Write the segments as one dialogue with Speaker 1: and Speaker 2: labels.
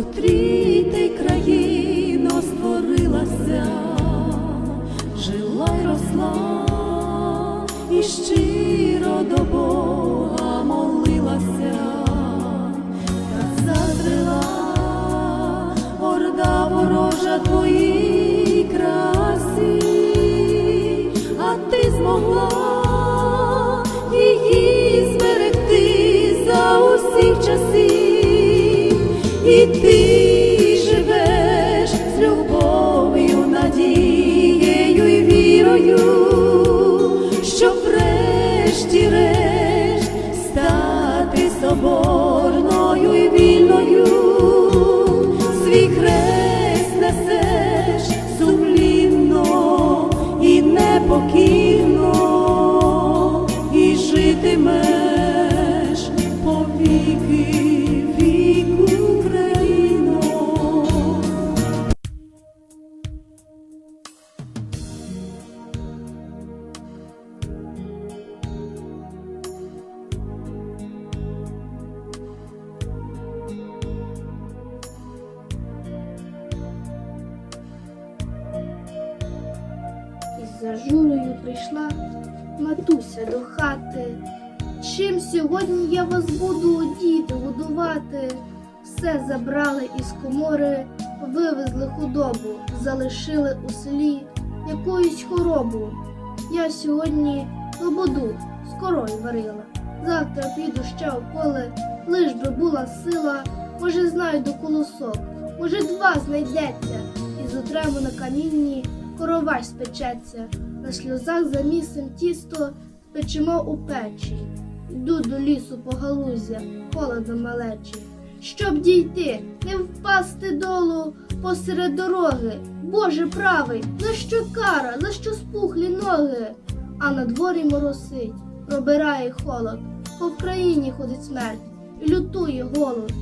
Speaker 1: котрій ти країно створилася, жила й росла, і щиро до Бога молилася, та зазрила орда ворожа твоїй красі, а ти змогла
Speaker 2: Із зажурою прийшла матуся до хати. Чим сьогодні я вас буду діти годувати? Все забрали із комори, вивезли худобу, залишили у селі якоюсь хоробу. Я сьогодні лободу з корою варила. Завтра піду ще у поле, лиш би була сила, може знайду колосок, може два знайдеться, і зутремо на камінні коровай спечеться, на сльозах замісим тісто печемо у печі. Йду до лісу по галузя, холодно малечі. Щоб дійти, не впасти долу посеред дороги. Боже правий, за що кара, за що спухлі ноги? А на дворі моросить, пробирає холод, по Вкраїні ходить смерть і лютує голод.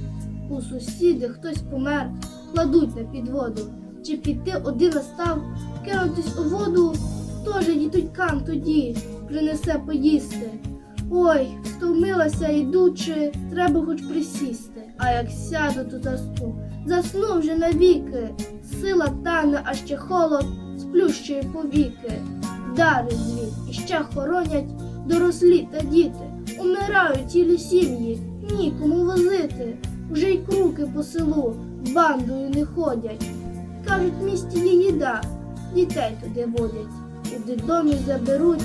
Speaker 2: У сусіди хтось помер, кладуть на підводу. Чи піти один настав, кинутись у воду, теж дітонькам тоді принесе поїсти. Ой, втомилася йдучи, треба хоч присісти. А як сяду, то засну, засну вже навіки. Сила тане, а ще холод сплющує повіки. Дари звід і ще хоронять дорослі та діти. Умирають цілі сім'ї, нікому возити. Вже й круки по селу бандою не ходять. Кажуть, в місті є їда, дітей туди водять. У дитдомі заберуть,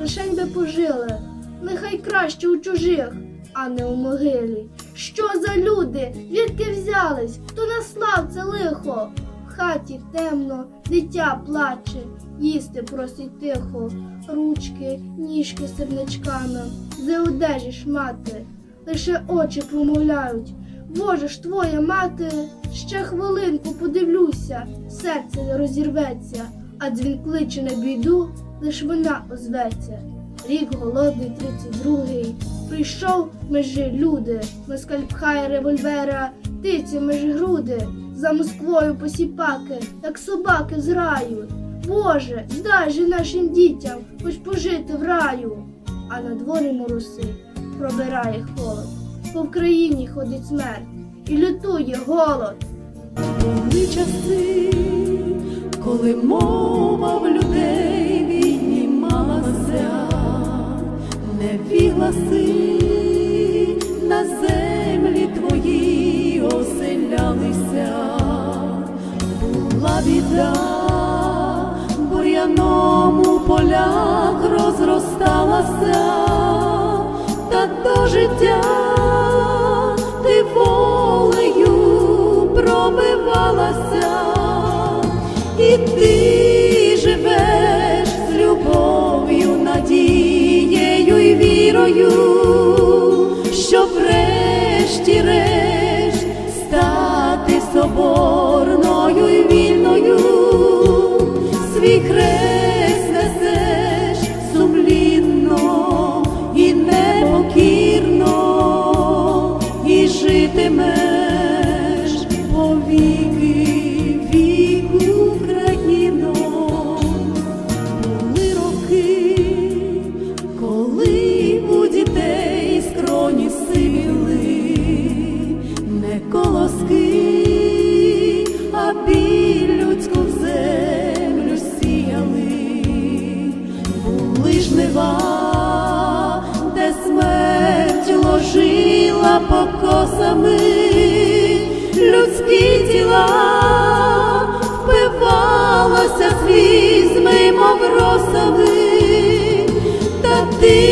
Speaker 2: лишень би пожили. Нехай краще у чужих, а не у могилі. Що за люди? Звідки взялись? Хто наслав це лихо? В хаті темно, дитя плаче, їсти просить тихо, ручки, ніжки сирничками, за одежі шмати, лише очі промовляють. Боже ж твоя мати, ще хвилинку подивлюся, серце розірветься, а дзвін кличе на біду, лиш вона озветься. Рік голодний, тридцять другий, прийшов межі люди, москаль пхає револьвера, тиці межі груди, за Москвою посіпаки, як собаки з раю. Боже, дай же нашим дітям хоч пожити в раю, а на дворі мороси пробирає холод. По Вкраїні ходить смерть і лютує голод.
Speaker 1: Були часи, коли мова в людей віднімалася, неві гласи на землі твої оселялися, була біда, бур'яном у полях розросталася, та до життя врешті-решт стати соборною і вільною, свій хрест несеш сумлінно і непокірно, і житимеш покосами, людські тіла впивалося слізьми, мов росами, та ти